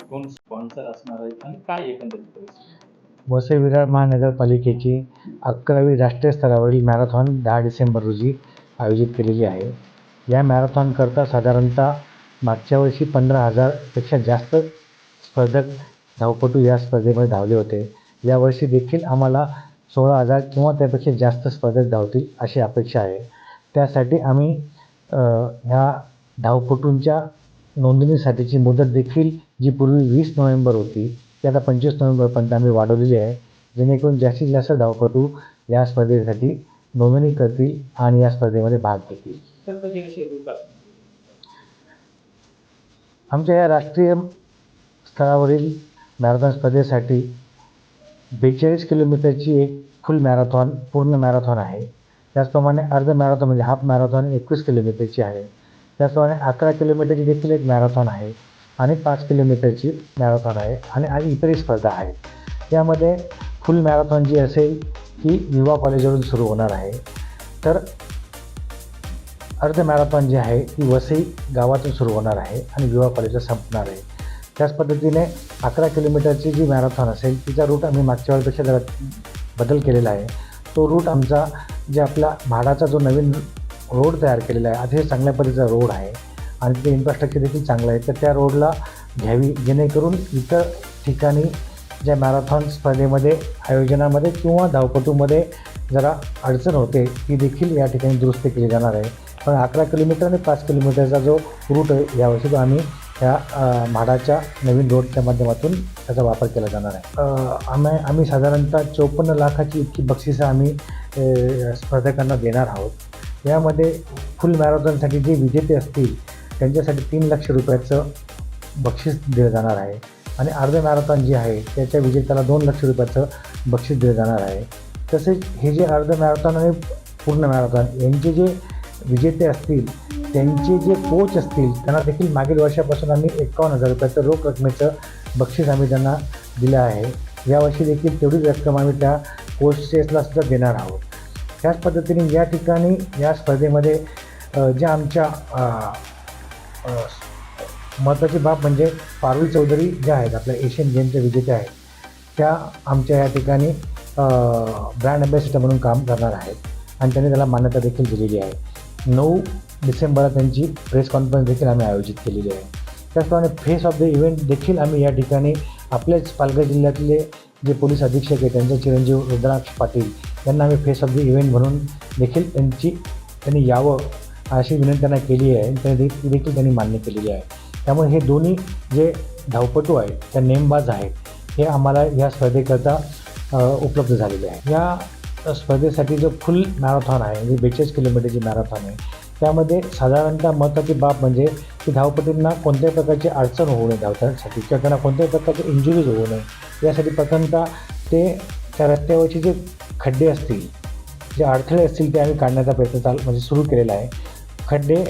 कोण स्पॉन्सर असणार आहेत आणि काय एकंदरीत वसई विरार महानगरपालिकेची अकरावी राष्ट्रीय स्तरावरील मॅरेथॉन दहा डिसेंबर रोजी आयोजित केलेली आहे. या मॅरेथॉनकरता साधारणतः मागच्या वर्षी पंधरा हजारपेक्षा जास्त स्पर्धक धावपटू या स्पर्धेमध्ये धावले होते. यावर्षी देखील आम्हाला सोळा हजार किंवा त्यापेक्षा जास्त स्पर्धक धावतील अशी अपेक्षा आहे. त्यासाठी आम्ही ह्या धावपटूंच्या नोंदणीसाठीची मुदत देखील जी पूर्वी वीस नोव्हेंबर होती ती आता पंचवीस नोव्हेंबरपर्यंत आम्ही वाढवलेली आहे. जेणेकरून जास्तीत जास्त धावपटू या स्पर्धेसाठी नोंदणी करतील आणि या स्पर्धेमध्ये भाग घेतील. आमच्या या राष्ट्रीय स्तरावरील मॅरेथॉन स्पर्धेसाठी बेचाळीस किलोमीटरची एक फुल मॅरेथॉन पूर्ण मॅरेथॉन आहे. त्याचप्रमाणे अर्ध मॅरेथॉन म्हणजे हाफ मॅरेथॉन एकवीस किलोमीटरची आहे. त्याचप्रमाणे अकरा किलोमीटरची देखील एक मॅरेथॉन आहे. आणि पाच किलोमीटरची मॅरेथॉन आहे आणि आणि इतरही स्पर्धा आहेत यामध्ये फुल मॅरेथॉन जी असेल ती विवा कॉलेजवरून सुरू होणार आहे. तर अर्ध मॅरेथॉन जी आहे ती वसई गावातून सुरू होणार आहे आणि विवा कॉलेजला संपणार आहे. त्याच पद्धतीने अकरा किलोमीटरची जी मॅरेथॉन असेल तिचा रूट आम्ही मागच्या वेळेपेक्षा जरा बदल केलेला आहे. तो रूट आमचा जे आपला म्हाडाचा जो नवीन रोड तयार केलेला आहे अतिशय चांगल्या पद्धतीचा रोड आहे. आणि ते इन्फ्रास्ट्रक्चर देखील चांगलं आहे. तर त्या रोडला घ्यावी जेणेकरून इतर ठिकाणी ज्या मॅरेथॉन स्पर्धेमध्ये आयोजनामध्ये किंवा धावपटूमध्ये जरा अडचण होते ती देखील या ठिकाणी दुरुस्त केली जाणार आहे. पण अकरा किलोमीटर आणि पाच किलोमीटरचा जो रूट आहे यावर्षी तो आम्ही ह्या म्हाडाच्या नवीन रोडच्या माध्यमातून त्याचा वापर केला जाणार आहे. आम्ही आम्ही साधारणतः चोपन्न लाखाची इतकी बक्षिसं आम्ही स्पर्धकांना देणार आहोत. यामध्ये फुल मॅरेथॉनसाठी जे विजेते असतील त्यांच्यासाठी तीन लक्ष रुपयाचं बक्षीस दिलं जाणार आहे. आणि अर्ध मॅरेथॉन जे आहे त्याच्या विजेत्याला दोन लक्ष रुपयाचं बक्षीस दिलं जाणार आहे. तसेच हे जे अर्ध मॅरेथॉन आणि पूर्ण मॅरेथॉन यांचे जे विजेते असतील त्यांचे जे कोच असतील त्यांना देखील मागील वर्षापासून आम्ही एकावन्न हजार रुपयाचं रोख रकमेचं बक्षीस आम्ही त्यांना दिलं आहे. यावर्षी देखील तेवढीच रक्कम आम्ही त्या कोचेसला सुद्धा देणार आहोत. त्याच पद्धतीने या ठिकाणी या स्पर्धेमध्ये ज्या आमच्या महत्त्वाची बाब म्हणजे पारुल चौधरी ज्या आहेत आपल्या एशियन गेमच्या विजेत्या आहेत त्या आमच्या या ठिकाणी ब्रँड अँबॅसिडर म्हणून काम करणार आहेत. आणि त्यांनी त्याला मान्यता देखील दिलेली आहे. नऊ डिसेंबरला त्यांची प्रेस कॉन्फरन्स देखील आम्ही आयोजित केलेली आहे. त्याचप्रमाणे फेस ऑफ द इव्हेंट देखील आम्ही या ठिकाणी आपल्याच पालघर जिल्ह्यातले जे पोलीस अधीक्षक आहेत त्यांचे चिरंजीव रुद्राक्ष पाटील यांना आम्ही फेस ऑफ द इव्हेंट म्हणून देखील त्यांची त्यांनी यावं अशी विनंती त्यांना केली आहे. आणि त्यांनी ती देखील त्यांनी मान्य केलेली आहे. त्यामुळे हे दोन्ही जे धावपटू आहेत त्या नेमबाज आहेत हे आम्हाला या स्पर्धेकरता उपलब्ध झालेले आहे. या स्पर्धेसाठी जो फुल मॅरेथॉन आहे म्हणजे बेचाळीस किलोमीटरची मॅरेथॉन आहे त्यामध्ये साधारणतः महत्त्वाची बाब म्हणजे की धावपटूंना कोणत्याही प्रकारची अडचण होऊ नये धावतासाठी किंवा त्यांना कोणत्याही प्रकारचे इंजुरीज होऊ नये. यासाठी प्रथमतः ते त्या रस्त्यावरचे जे खड्डे असतील जे अडथळे असतील ते आम्ही काढण्याचा प्रयत्न चाल म्हणजे सुरू केलेला आहे. खड्डे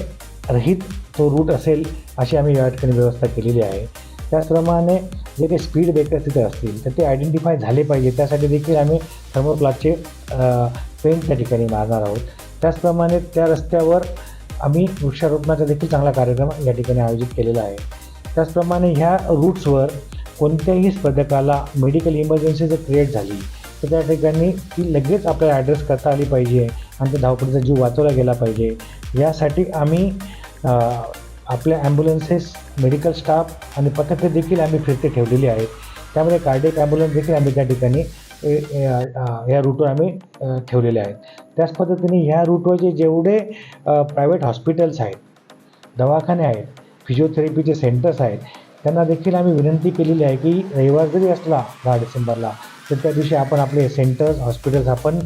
रहित तो रूट असेल अशी आम्ही या ठिकाणी व्यवस्था केलेली आहे. त्याचप्रमाणे जे काही स्पीड ब्रेकर्स तिथे असतील तर ते आयडेंटिफाय झाले पाहिजे. त्यासाठी देखील आम्ही थर्मोप्लास्टचे पेंट त्या ठिकाणी मारणार आहोत. त्याचप्रमाणे त्या रस्त्यावर आम्ही वृक्षारोपणाचा देखील चांगला कार्यक्रम या ठिकाणी आयोजित केलेला आहे. त्याचप्रमाणे ह्या रूट्सवर कोणत्याही स्पर्धकाला मेडिकल इमर्जन्सी जर क्रिएट झाली तर त्या ठिकाणी ती लगेच आपल्याला ॲड्रेस करता आली पाहिजे. आणि त्या धावपडीचा जीव वाचवला गेला पाहिजे. यासाठी आम्ही आपल्या ॲम्ब्युलन्सेस मेडिकल स्टाफ आणि पथके देखील आम्ही फिरते ठेवलेली आहेत. त्यामध्ये कार्डिक ॲम्ब्युलन्स देखील आम्ही त्या ठिकाणी या रूटवर आम्ही ठेवलेल्या ठेवलेले आहेत. त्याच पद्धतीने ह्या रूटवर जे जेवढे प्रायव्हेट हॉस्पिटल्स आहेत दवाखाने आहेत फिजिओथेरपीचे सेंटर्स आहेत त्यांना देखील आम्ही विनंती केलेली आहे की रविवार जरी असला दहा डिसेंबरला तर त्या दिवशी आपण आपले सेंटर्स हॉस्पिटल्स आपण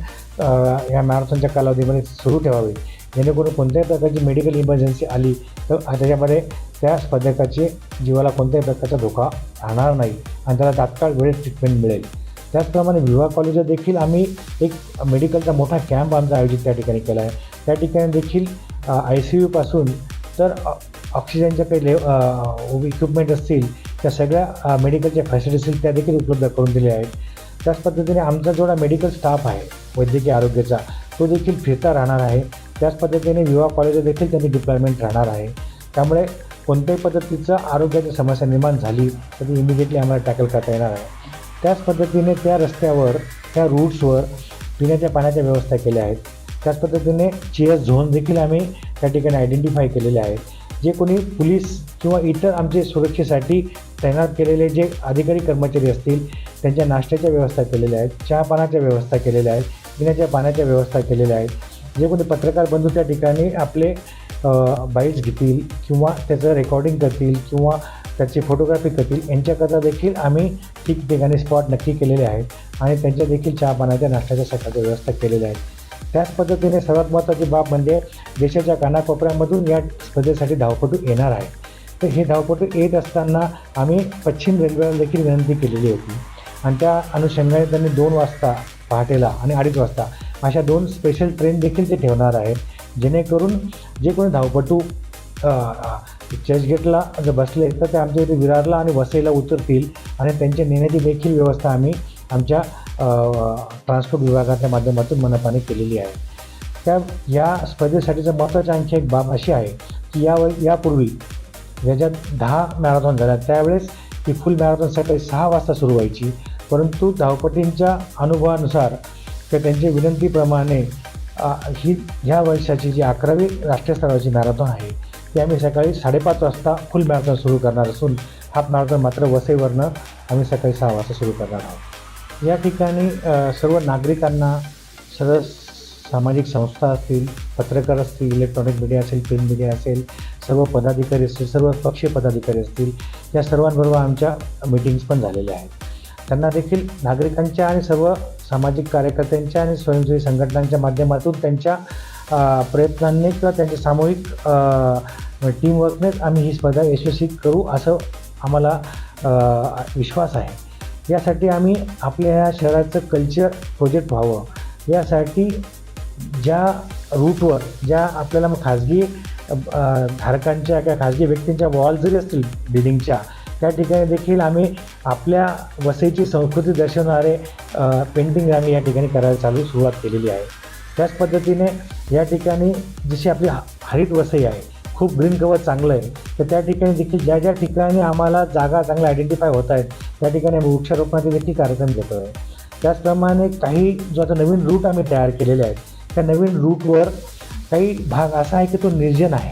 या मॅरेथॉनच्या कालावधीमध्ये सुरू ठेवावे. जेणेकरून कोणत्याही प्रकारची मेडिकल इमर्जन्सी आली तर त्याच्यामध्ये त्या स्पर्धकाची जीवाला कोणत्याही प्रकारचा धोका राहणार नाही आणि त्याला तात्काळ वेळेत ट्रीटमेंट मिळेल. त्याचप्रमाणे विवाह कॉलेजवर देखील आम्ही एक मेडिकलचा मोठा कॅम्प आमचा आयोजित त्या ठिकाणी केला आहे. त्या ठिकाणी देखील आय सी यूपासून तर ऑक्सिजनच्या काही ले इक्विपमेंट असतील त्या सगळ्या मेडिकलच्या फॅसिलिटीज असतील त्या देखील उपलब्ध करून दिल्या आहेत. त्याच पद्धतीने आमचा जेवढा मेडिकल स्टाफ आहे वैद्यकीय आरोग्याचा तो देखील फिरता राहणार आहे. त्याच पद्धतीने विवाह कॉलेज देखील त्यांनी डिप्लॉयमेंट राहणार आहे. त्यामुळे कोणत्याही पद्धतीचं आरोग्याची समस्या निर्माण झाली तर ती इमिजिएटली आम्हाला टॅकल करता येणार आहे. त्याच पद्धतीने त्या रस्त्यावर त्या रूट्सवर पिण्याच्या पाण्याच्या व्यवस्था केल्या आहेत. त्याच पद्धतीने चेअर झोन देखील आम्ही त्या ठिकाणी आयडेंटिफाय केलेले आहेत. जे कोणी पोलीस किंवा इतर आमचे सुरक्षेसाठी तैनात केलेले जे अधिकारी कर्मचारी असतील त्यांच्या नाश्त्याच्या व्यवस्था केलेल्या आहेत चहा व्यवस्था केलेल्या आहेत पिण्याच्या पाण्याच्या व्यवस्था केलेल्या आहेत. जे कोणी पत्रकार बंधू त्या ठिकाणी आपले बाईट्स घेतील किंवा त्याचं रेकॉर्डिंग करतील किंवा त्याची फोटोग्राफी करतील यांच्याकरता देखील आम्ही ठिकठिकाणी स्पॉट नक्की केलेले आहेत आणि त्यांच्या देखील चहा नाश्त्याच्या सकाळच्या व्यवस्था केलेल्या आहेत. त्याच पद्धतीने सर्वात महत्त्वाची बाब म्हणजे देशाच्या कानाकोपऱ्यामधून या स्पर्धेसाठी धावपटू येणार आहे. तर हे धावपटू येत असताना आम्ही पश्चिम रेल्वेला देखील विनंती केलेली होती. आणि त्या अनुषंगाने त्यांनी दोन वाजता पहाटेला आणि अडीच वाजता अशा दोन स्पेशल ट्रेन देखील ते ठेवणार आहेत. जेणेकरून जे कोणी धावपटू चर्चगेटला जर बसले तर ते आमच्या इथे विरारला आणि वसईला उतरतील आणि त्यांच्या नेण्याची देखील व्यवस्था आम्ही आमच्या ट्रान्सपोर्ट विभागाच्या माध्यमातून मनपाने केलेली आहे. त्या या स्पर्धेसाठीचं महत्त्वाची आणखी एक बाब अशी आहे की या यापूर्वी ज्याच्यात दहा मॅरेथॉन झाल्या. त्यावेळेस ती फुल मॅरेथॉन सकाळी सहा वाजता सुरू व्हायची. परंतु धावपटींच्या अनुभवानुसार किंवा त्यांच्या विनंतीप्रमाणे ही ह्या वर्षाची जी अकरावी राष्ट्रीय स्तरावरची मॅरेथॉन आहे ती आम्ही सकाळी साडेपाच वाजता फुल मॅरेथॉन सुरू करणार असून हाफ मॅरेथॉन मात्र वसईवरनं आम्ही सकाळी सहा वाजता सुरू करणार आहोत. या ठिकाणी सर्व नागरिकांना सर्व सामाजिक संस्था असतील पत्रकार असतील इलेक्ट्रॉनिक मीडिया असेल प्रिंट मीडिया असेल सर्व पदाधिकारी असतील सर्व पक्षीय पदाधिकारी असतील या सर्वांबरोबर आमच्या मीटिंग्स पण झालेल्या आहेत. त्यांना देखील नागरिकांच्या आणि सर्व सामाजिक कार्यकर्त्यांच्या आणि स्वयंसेवी संघटनांच्या माध्यमातून त्यांच्या प्रयत्नांनी किंवा त्यांच्या सामूहिक टीमवर्कनेच आम्ही ही स्पर्धा यशस्वी करू असं आम्हाला विश्वास आहे. यासाठी आम्ही आपल्या ह्या शहराचं कल्चर प्रोजेक्ट व्हावं. यासाठी ज्या रूटवर ज्या आपल्याला मग खाजगी धारकांच्या किंवा खाजगी व्यक्तींच्या वॉल जरी असतील बिल्डिंगच्या त्या ठिकाणी देखील आम्ही आपल्या वसईची संस्कृती दर्शवणारे पेंटिंग आम्ही या ठिकाणी करायला चालू सुरुवात केलेली आहे. त्याच पद्धतीने या ठिकाणी जशी आपली हरित वसई आहे खूप ग्रीन कवर चांगलं आहे तर त्या ठिकाणी देखील ज्या ज्या ठिकाणी आम्हाला जागा चांगल्या आयडेंटिफाय होत आहेत त्या ठिकाणी आम्ही वृक्षारोपणाचे देखील कार्यक्रम घेतो आहे त्याचप्रमाणे काही जो आता नवीन रूट आम्ही तयार केलेले आहेत त्या नवीन रूटवर काही भाग असा आहे की तो निर्जन आहे.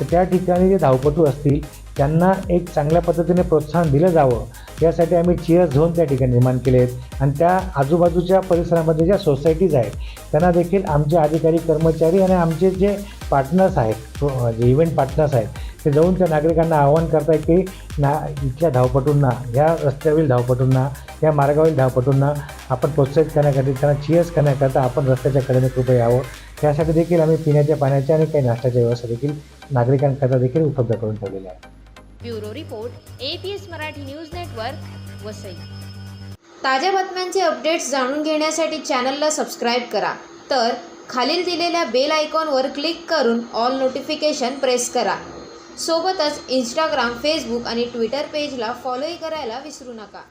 तर त्या ठिकाणी जे धावपटू असतील त्यांना एक चांगल्या पद्धतीने प्रोत्साहन दिलं जावं. यासाठी आम्ही चिअर झोन त्या ठिकाणी निर्माण केले आहेत आणि त्या आजूबाजूच्या परिसरामध्ये ज्या सोसायटीज आहेत त्यांना देखील आमचे अधिकारी कर्मचारी आणि आमचे जे पार्टनर्स आहेत जे इव्हेंट पार्टनर्स आहेत ते जाऊन त्या नागरिकांना आवाहन करताय की ना इथल्या धावपटूंना ह्या रस्त्यावरील धावपटूंना या मार्गावरील धावपटूंना आपण प्रोत्साहित करण्यासाठी त्यांना चिअर्स करण्याकरता आपण रस्त्याच्या कडेने कृपया यावं त्यासाठी देखील आम्ही पिण्याच्या पाण्याच्या आणि काही नाश्त्याच्या व्यवस्था देखील नागरिकांकरता देखील उपलब्ध करून ठेवलेल्या आहे bureau report APS Marathi news network Vasai. ताज्या बातम्यांचे अपडेट्स जाणून घेण्यासाठी चॅनलला सबस्क्राईब करा. तर खालील दिलेल्या बेल आयकॉनवर क्लिक करून ऑल नोटिफिकेशन प्रेस करा. सोबतच इंस्टाग्राम फेसबुक आणि ट्विटर पेजला फॉलोही करायला विसरू नका.